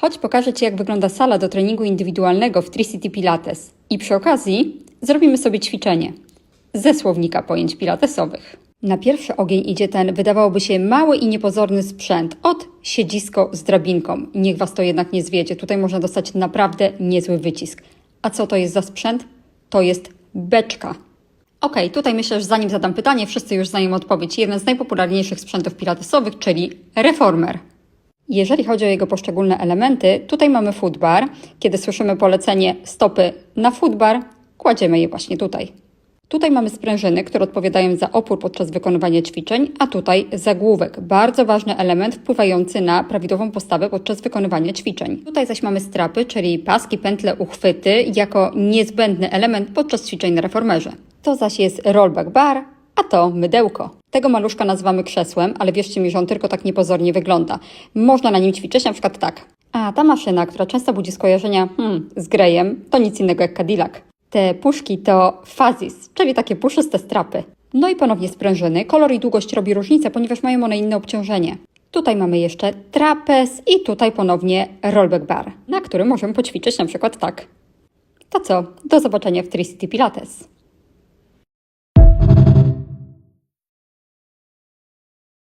Chodź pokażę Ci, jak wygląda sala do treningu indywidualnego w Tricity Pilates. I przy okazji zrobimy sobie ćwiczenie ze słownika pojęć pilatesowych. Na pierwszy ogień idzie ten, wydawałoby się, mały i niepozorny sprzęt od siedzisko z drabinką. Niech Was to jednak nie zwiedzie. Tutaj można dostać naprawdę niezły wycisk. A co to jest za sprzęt? To jest beczka. Okej, tutaj myślę, że zanim zadam pytanie, wszyscy już znają odpowiedź. Jeden z najpopularniejszych sprzętów pilatesowych, czyli reformer. Jeżeli chodzi o jego poszczególne elementy, tutaj mamy footbar. Kiedy słyszymy polecenie stopy na footbar, kładziemy je właśnie tutaj. Tutaj mamy sprężyny, które odpowiadają za opór podczas wykonywania ćwiczeń, a tutaj zagłówek, bardzo ważny element wpływający na prawidłową postawę podczas wykonywania ćwiczeń. Tutaj zaś mamy strapy, czyli paski, pętle, uchwyty, jako niezbędny element podczas ćwiczeń na reformerze. To zaś jest rollback bar, a to mydełko. Tego maluszka nazywamy krzesłem, ale wierzcie mi, że on tylko tak niepozornie wygląda. Można na nim ćwiczyć na przykład tak. A ta maszyna, która często budzi skojarzenia hmm, z grejem, to nic innego jak Cadillac. Te puszki to fazis, czyli takie puszyste strapy. No i ponownie sprężyny. Kolor i długość robi różnicę, ponieważ mają one inne obciążenie. Tutaj mamy jeszcze trapez i tutaj ponownie rollback bar, na którym możemy poćwiczyć na przykład tak. To co? Do zobaczenia w Tricity Pilates.